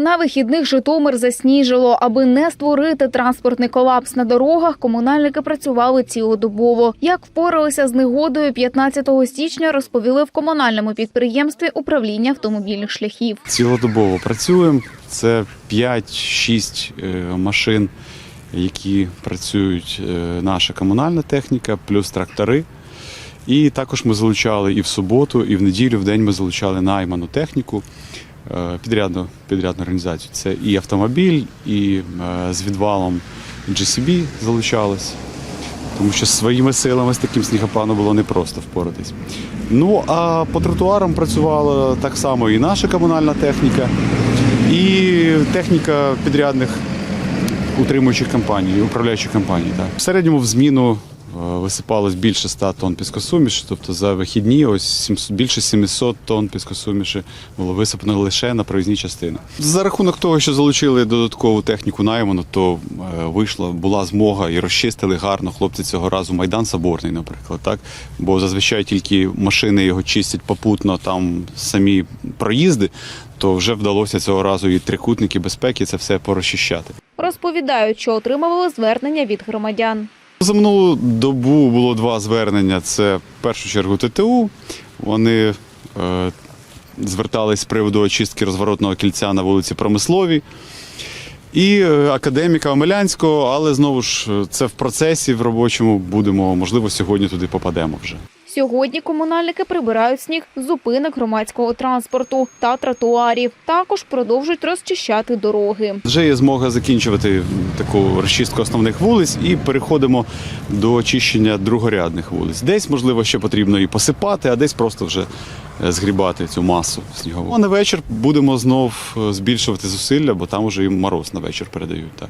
На вихідних Житомир засніжило. Аби не створити транспортний колапс на дорогах, комунальники працювали цілодобово. Як впоралися з негодою 15 січня, розповіли в комунальному підприємстві управління автомобільних шляхів. Цілодобово працюємо. Це 5-6 е, машин, які працюють е, наша комунальна техніка, плюс трактори. І також ми залучали і в суботу, і в неділю в день ми залучали найману техніку, підрядну, підрядну організацію. Це і автомобіль, і е, з відвалом GCB залучалось. Тому що своїми силами з таким снігопаном було непросто впоратись. Ну а по тротуарам працювала так само і наша комунальна техніка, і техніка підрядних утримуючих компаній, управляючих компаній. Так. В середньому в зміну е, висипалось більше 100 тонн піскосуміші, тобто за вихідні ось 700, більше 700 тонн піскосуміші було висипано лише на проїзні частини. За рахунок того, що залучили додаткову техніку найману, то е, вийшла, була змога і розчистили гарно хлопці цього разу Майдан Соборний, наприклад, так? Бо зазвичай тільки машини його чистять попутно, там самі проїзди, то вже вдалося цього разу і трикутники безпеки це все порозчищати. Розповідають, що отримували звернення від громадян. За минулу добу було два звернення. Це в першу чергу ТТУ. Вони е, звертались з приводу очистки розворотного кільця на вулиці Промисловій. І е, академіка Омелянського, але знову ж це в процесі в робочому будемо, можливо, сьогодні туди попадемо вже. Сьогодні комунальники прибирають сніг з зупинок громадського транспорту та тротуарів. Також продовжують розчищати дороги. Вже є змога закінчувати таку розчистку основних вулиць і переходимо до очищення другорядних вулиць. Десь, можливо, ще потрібно і посипати, а десь просто вже е, згрібати цю масу снігову. А на вечір будемо знов е, збільшувати зусилля, бо там вже і мороз на вечір передають. Так.